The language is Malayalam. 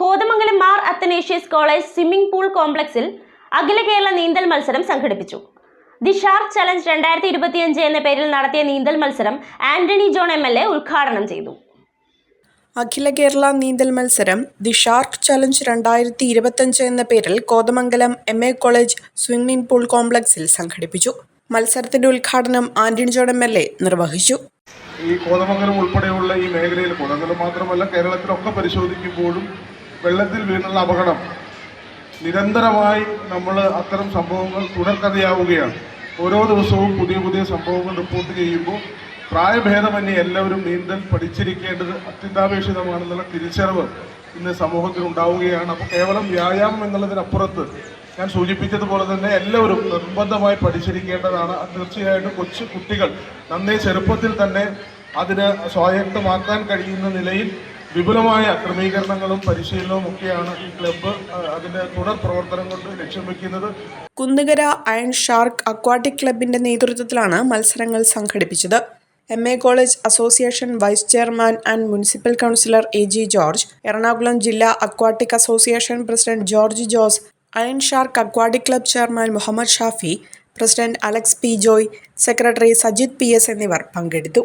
Kothamangalam Mar Athanasius college swimming pool കോംപ്ലക്സിൽ അഖില കേരള നീന്തൽ മത്സരം സംഘടിപ്പിച്ചു. ദി ഷാർക്ക് ചലഞ്ച് രണ്ടായിരത്തി ഇരുപത്തിയഞ്ച് എന്ന പേരിൽ നടത്തിയ നീന്തൽ മത്സരം Antony John M L A ഉദ്ഘാടനം ചെയ്തു. അഖില കേരള നീന്തൽ മത്സരം ദി ഷാർക്ക് ചലഞ്ച് രണ്ടായിരത്തി ഇരുപത്തഞ്ച് എന്ന പേരിൽ Kothamangalam M A college swimming pool കോംപ്ലക്സിൽ സംഘടിപ്പിച്ചു. മത്സരത്തിന്റെ ഉദ്ഘാടനം Antony John M L A നിർവഹിച്ചു. ഈ കോതമംഗലം ഉൾപ്പെടെയുള്ള ഈ മേഖലയിൽ കോതമംഗലം മാത്രമല്ല കേരളത്തിലൊക്കെ പരിശോധിക്കുമ്പോഴും വെള്ളത്തിൽ വീണുള്ള അപകടം. നിരന്തരമായി നമ്മൾ അത്തരം സംഭവങ്ങൾ തുടർക്കഥയാവുകയാണ്. ഓരോ ദിവസവും പുതിയ പുതിയ സംഭവങ്ങൾ റിപ്പോർട്ട് ചെയ്യുമ്പോൾ പ്രായഭേദമന്യേ എല്ലാവരും നീന്തൽ പഠിച്ചിരിക്കേണ്ടത് അത്യന്താപേക്ഷിതമാണെന്നുള്ള തിരിച്ചറിവ് ഇന്ന് സമൂഹത്തിൽ ഉണ്ടാവുകയാണ്. അപ്പോൾ കേവലം വ്യായാമം എന്നുള്ളതിനപ്പുറത്ത് ഞാൻ സൂചിപ്പിച്ചതുപോലെ തന്നെ എല്ലാവരും നിർബന്ധമായി പഠിച്ചിരിക്കേണ്ടതാണ്. തീർച്ചയായിട്ടും കൊച്ചു കുട്ടികൾ നന്നേ ചെറുപ്പത്തിൽ തന്നെ അതിന് സ്വായത്തമാക്കാൻ കഴിയുന്ന നിലയിൽ വിപുലമായ ക്രമീകരണങ്ങളും പരിശീലനവും ഒക്കെയാണ് ഈ ക്ലബ്ബ് അതിന്റെ തുടർ പ്രവർത്തനം കൊണ്ട് ലക്ഷ്യം വെക്കുന്നത്. കുന്നുകര അയൺ ഷാർക്ക് അക്വാട്ടിക് ക്ലബിന്റെ നേതൃത്വത്തിലാണ് മത്സരങ്ങൾ സംഘടിപ്പിച്ചത്. M A college association vice chairman and municipal councillor A G George Ernakulam ജില്ലാ aquatic association president George Jose iron shark aquatic club chairman Muhammad Shafi president Alex P Joy secretary Sajith P S എന്നിവർ പങ്കെടുത്തു.